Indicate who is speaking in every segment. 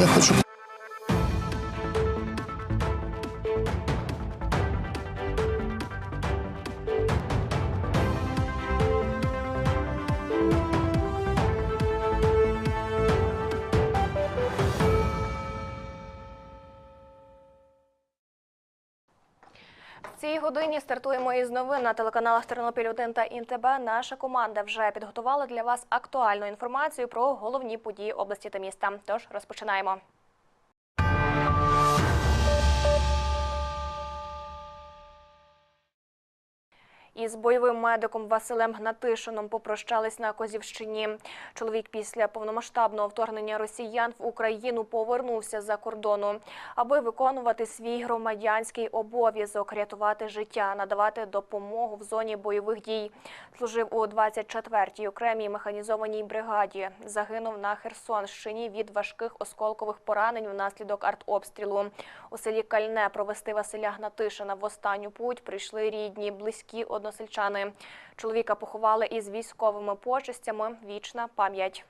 Speaker 1: Я хочу
Speaker 2: цій годині стартуємо із новин на телеканалах Тернопіль 1 та ІНТБ. Наша команда вже підготувала для вас актуальну інформацію про головні події області та міста. Тож розпочинаємо. Із бойовим медиком Василем Гнатишином попрощались на Козівщині. Чоловік після повномасштабного вторгнення росіян в Україну повернувся за кордону, аби виконувати свій громадянський обов'язок, рятувати життя, надавати допомогу в зоні бойових дій. Служив у 24-й окремій механізованій бригаді. Загинув на Херсонщині від важких осколкових поранень внаслідок артобстрілу. У селі Кальне провести Василя Гнатишина в останню путь прийшли рідні, близькі односельчани. Чоловіка поховали із військовими почестями. Вічна пам'ять.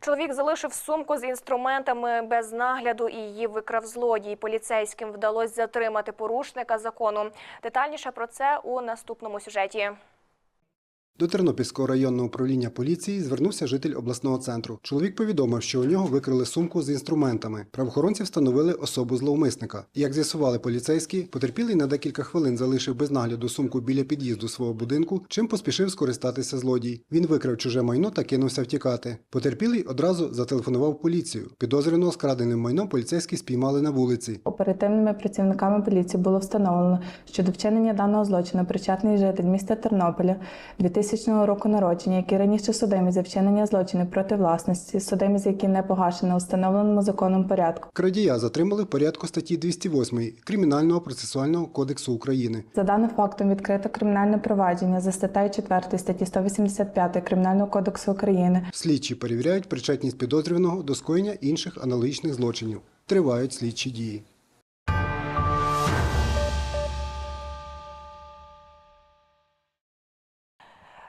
Speaker 2: Чоловік залишив сумку з інструментами без нагляду і її викрав злодій. Поліцейським вдалося затримати порушника закону. Детальніше про це у наступному сюжеті.
Speaker 3: До Тернопільського районного управління поліції звернувся житель обласного центру. Чоловік повідомив, що у нього викрили сумку з інструментами. Правоохоронці встановили особу зловмисника. Як з'ясували поліцейські, потерпілий на декілька хвилин залишив без нагляду сумку біля під'їзду свого будинку, чим поспішив скористатися злодій. Він викрав чуже майно та кинувся втікати. Потерпілий одразу зателефонував поліцію. Підозрюваного з краденим майном поліцейські спіймали на вулиці.
Speaker 4: Оперативними працівниками поліції було встановлено, що до вчинення даного злочину причетний житель міста Тернополя 2000 року народження, який раніше судимий за вчинення злочинів проти власності, судимий за які не погашено у встановленому законом порядку.
Speaker 3: Крадія затримали в порядку статті 208 Кримінального процесуального кодексу України.
Speaker 4: За даним фактом відкрито кримінальне провадження за статтею 4 статті 185 Кримінального кодексу України
Speaker 3: Слідчі перевіряють причетність підозрюваного до скоєння інших аналогічних злочинів. Тривають слідчі дії.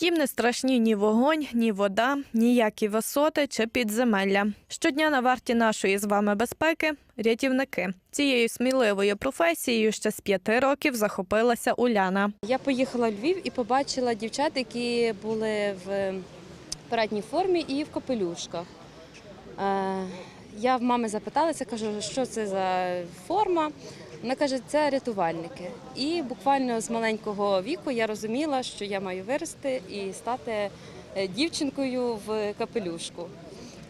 Speaker 5: Їм не страшні ні вогонь, ні вода, ніякі висоти чи підземелля. Щодня на варті нашої з вами безпеки рятівники. Цією сміливою професією ще з п'яти років захопилася Уляна.
Speaker 6: Я поїхала в Львів і побачила дівчат, які були в парадній формі і в капелюшках. Е, Я в мами запиталася, кажу, що це за форма. Вона каже, це рятувальники. І буквально з маленького віку я розуміла, що я маю вирости і стати е, дівчинкою в капелюшку,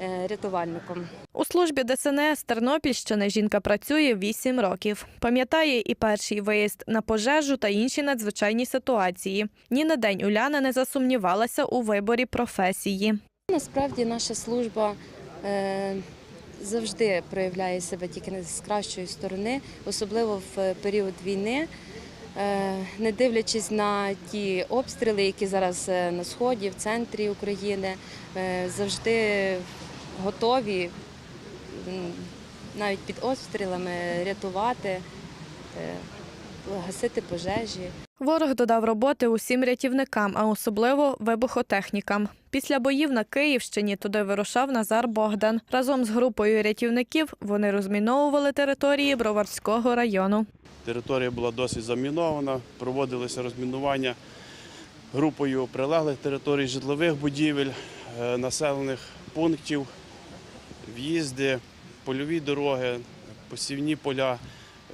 Speaker 6: е, рятувальником.
Speaker 5: У службі ДСНС Тернопільщини жінка працює 8 років. Пам'ятає і перший виїзд на пожежу та інші надзвичайні ситуації. Ні на день Уляна не засумнівалася у виборі професії.
Speaker 6: Насправді наша служба е, завжди проявляє себе тільки не з кращої сторони, особливо в період війни. Е, Не дивлячись на ті обстріли, які зараз е, на сході, в центрі України, е, завжди готові навіть під обстрілами рятувати, е, гасити пожежі.
Speaker 5: Ворог додав роботи усім рятівникам, а особливо вибухотехнікам. Після боїв на Київщині туди вирушав Назар Богдан. Разом з групою рятівників вони розміновували території Броварського району.
Speaker 7: Територія була досить замінована, проводилося розмінування групою прилеглих територій житлових будівель, е, населених пунктів, в'їзди, польові дороги, посівні поля.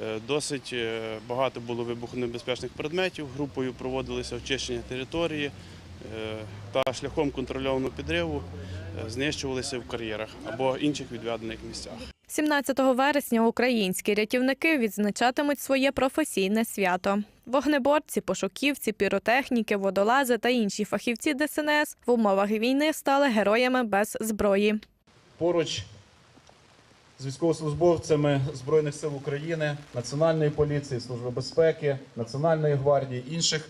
Speaker 7: Е, Досить е, багато було вибухонебезпечних предметів. Групою проводилося очищення території е, та шляхом контрольованого підриву знищувалися в кар'єрах або інших відведених місцях.
Speaker 5: 17 вересня українські рятівники відзначатимуть своє професійне свято. Вогнеборці, пошуківці, піротехніки, водолази та інші фахівці ДСНС в умовах війни стали героями без зброї.
Speaker 1: поруч з військовослужбовцями Збройних сил України, Національної поліції, Служби безпеки, Національної гвардії, інших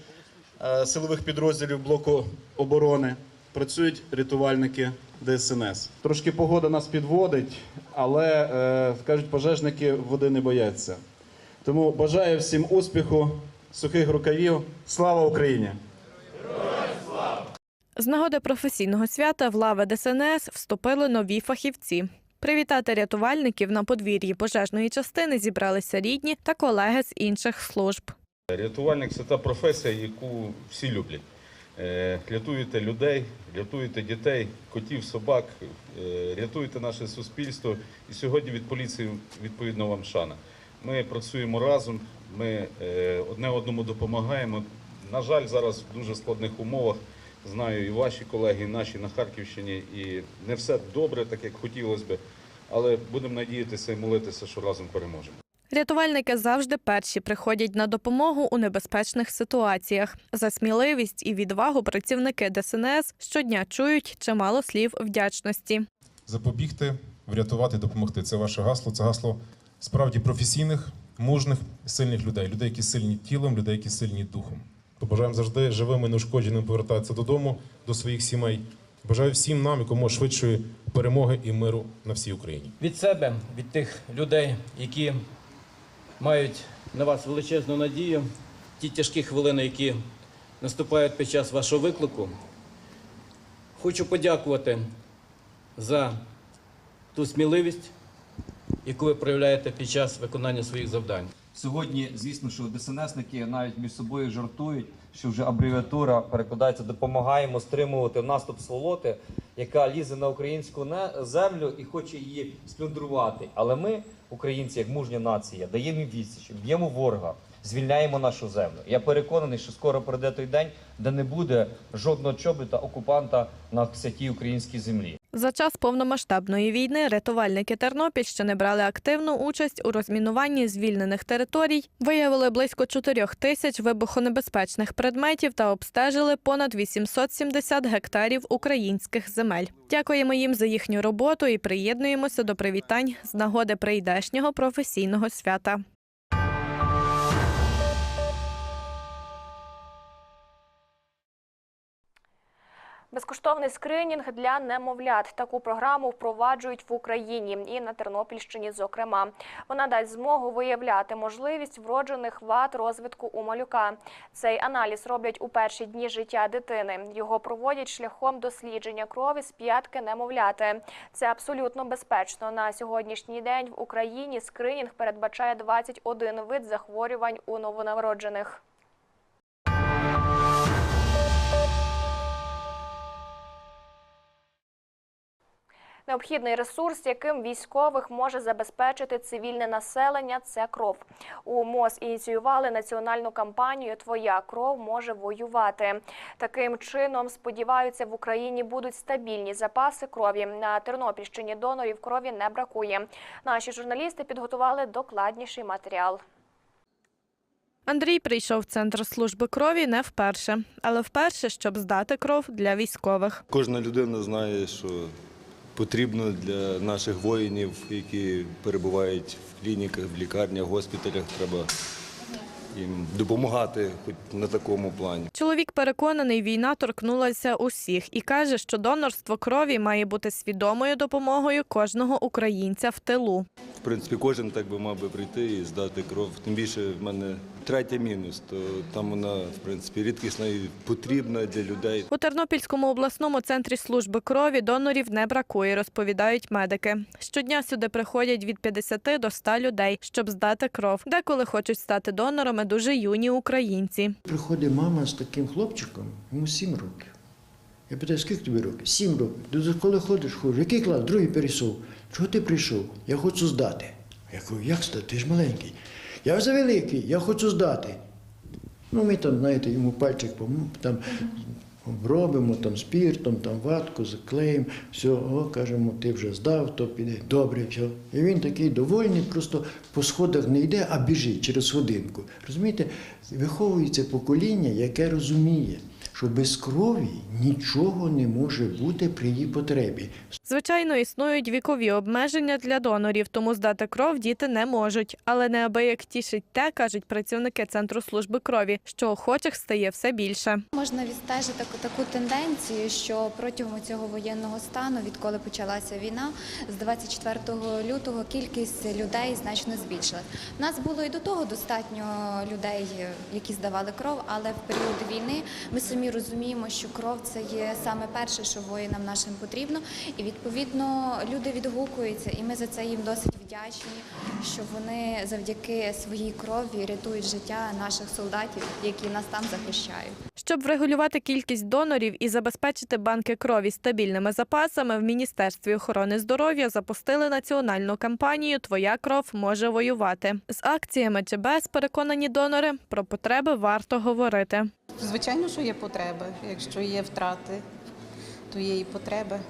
Speaker 1: е, силових підрозділів блоку оборони працюють рятувальники ДСНС. Трошки погода нас підводить, але е, кажуть, пожежники води не бояться. Тому бажаю всім успіху, сухих рукавів. Слава Україні!
Speaker 5: З нагоди професійного свята в лави ДСНС вступили нові фахівці. Привітати рятувальників на подвір'ї пожежної частини зібралися рідні та колеги з інших служб.
Speaker 8: Рятувальник це та професія, яку всі люблять. Е, Рятуєте людей, рятуєте дітей, котів, собак, е, рятуєте наше суспільство. І сьогодні від поліції відповідно вам шана. Ми працюємо разом, ми е, одне одному допомагаємо. На жаль, зараз в дуже складних умовах. Знаю і ваші колеги, і наші на Харківщині, і не все добре, так як хотілося би. Але будемо надіятися і молитися, що разом переможемо.
Speaker 5: Рятувальники завжди перші приходять на допомогу у небезпечних ситуаціях. За сміливість і відвагу працівники ДСНС щодня чують чимало слів вдячності.
Speaker 9: запобігти, врятувати, допомогти. Це ваше гасло. Це гасло справді професійних, мужних, сильних людей, людей, які сильні тілом, людей, які сильні духом. Побажаємо завжди живими, неушкодженими повертатися додому, до своїх сімей. Бажаю всім нам якомога швидшої перемоги і миру на всій Україні.
Speaker 10: від себе, від тих людей, які мають на вас величезну надію, ті тяжкі хвилини, які наступають під час вашого виклику. Хочу подякувати за ту сміливість, яку ви проявляєте під час виконання своїх завдань.
Speaker 11: Сьогодні, звісно, що ДСНСники навіть між собою жартують, що вже абревіатура перекладається допомагаємо стримувати наступ сволоти, яка лізе на українську землю і хоче її сплюндрувати. Але ми, українці, як мужня нація, даємо їм відсіч, б'ємо ворога, звільняємо нашу землю. Я переконаний, що скоро прийде той день, де не буде жодного чобита окупанта на святій українській землі.
Speaker 5: За час повномасштабної війни рятувальники Тернопільщини брали активну участь у розмінуванні звільнених територій, виявили близько 4 тисяч вибухонебезпечних предметів та обстежили понад 870 гектарів українських земель. Дякуємо їм за їхню роботу і приєднуємося до привітань з нагоди прийдешнього професійного свята.
Speaker 2: Безкоштовний скринінг для немовлят. Таку програму впроваджують в Україні і на Тернопільщині. Зокрема, вона дасть змогу виявляти можливість вроджених вад розвитку у малюка. Цей аналіз роблять у перші дні життя дитини. Його проводять шляхом дослідження крові з п'ятки немовляти. Це абсолютно безпечно. На сьогоднішній день в Україні скринінг передбачає 21 вид захворювань у новонароджених. Необхідний ресурс, яким військових може забезпечити цивільне населення, це кров. У МОЗ ініціювали національну кампанію Твоя кров може воювати. Таким чином сподіваються, в Україні будуть стабільні запаси крові. На Тернопільщині донорів крові не бракує. Наші журналісти підготували докладніший матеріал.
Speaker 5: Андрій прийшов в центр служби крові не вперше, але вперше, щоб здати кров для військових.
Speaker 12: Кожна людина знає, що потрібно для наших воїнів, які перебувають в клініках, в лікарнях, госпіталях. Треба їм допомагати, хоч на такому плані.
Speaker 5: Чоловік переконаний, війна торкнулася усіх і каже, що донорство крові має бути свідомою допомогою кожного українця в тилу.
Speaker 12: В принципі, кожен так би мав би прийти і здати кров. Тим більше в мене третя мінус, то там вона в принципі рідкісна і потрібна для людей.
Speaker 5: У Тернопільському обласному центрі служби крові донорів не бракує, розповідають медики. Щодня сюди приходять від 50 до 100 людей, щоб здати кров. Деколи хочуть стати донорами дуже юні українці.
Speaker 13: Приходить мама з таким хлопчиком, йому сім років. Я питаю, скільки тобі років? Сім років. «Ти коли ходиш, ходжу. Який клас? Другий перейшов. Чого ти прийшов? Я хочу здати. Я кажу, як здати? Ти ж маленький. Я вже великий, я хочу здати. Ну, ми там, знаєте, йому пальчик там Робимо там спіртом, там ватку, заклеїмо, все, о, кажемо, ти вже здав, то піде, добре, все. І він такий довольний, просто по сходах не йде, а біжить через годинку. Розумієте, виховується покоління, яке розуміє, що без крові нічого не може бути при її потребі.
Speaker 5: Звичайно, існують вікові обмеження для донорів, тому здати кров діти не можуть. Але неабияк тішить те, кажуть працівники центру служби крові, що охочих стає все більше.
Speaker 14: Можна відстежити таку, тенденцію, що протягом цього воєнного стану, відколи почалася війна, з 24 лютого кількість людей значно збільшилась. У нас було і до того достатньо людей, які здавали кров, але в період війни ми самі розуміємо, що кров це є саме перше, що воїнам нашим потрібно, і відповідно люди відгукуються, і ми за це їм досить вдячні, що вони завдяки своїй крові рятують життя наших солдатів, які нас там захищають.
Speaker 5: Щоб врегулювати кількість донорів і забезпечити банки крові стабільними запасами, в Міністерстві охорони здоров'я запустили національну кампанію Твоя кров може воювати. З акціями чи без переконані донори про потреби варто говорити.
Speaker 15: Звичайно, що є потреби. Якщо є втрати, то є і потреби.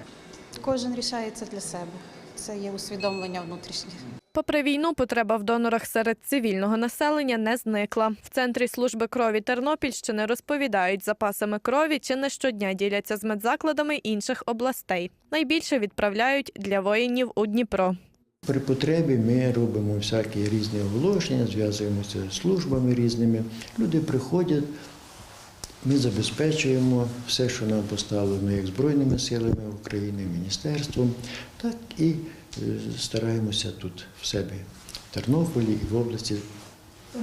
Speaker 15: Кожен рішається для себе. Це є усвідомлення внутрішнє.
Speaker 5: Попри війну, потреба в донорах серед цивільного населення не зникла. В центрі служби крові Тернопільщини розповідають, запасами крові чи не щодня діляться з медзакладами інших областей. Найбільше відправляють для воїнів у Дніпро.
Speaker 13: При потребі ми робимо всякі різні оголошення, зв'язуємося з службами різними. Люди приходять, ми забезпечуємо все, що нам поставлено як Збройними силами України, міністерством, так і стараємося тут в себе в Тернополі і в області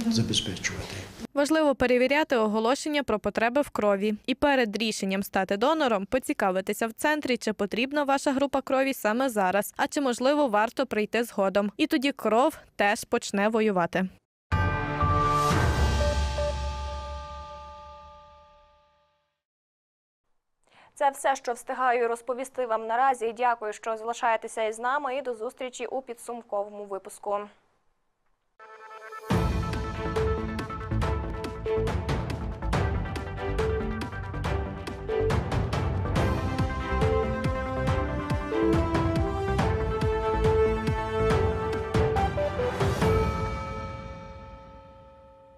Speaker 13: забезпечувати.
Speaker 5: Важливо перевіряти оголошення про потреби в крові. І перед рішенням стати донором поцікавитися в центрі, чи потрібна ваша група крові саме зараз, а чи можливо варто прийти згодом. І тоді кров теж почне воювати.
Speaker 2: Це все, що встигаю розповісти вам наразі. Дякую, що залишаєтеся із нами. І до зустрічі у підсумковому випуску.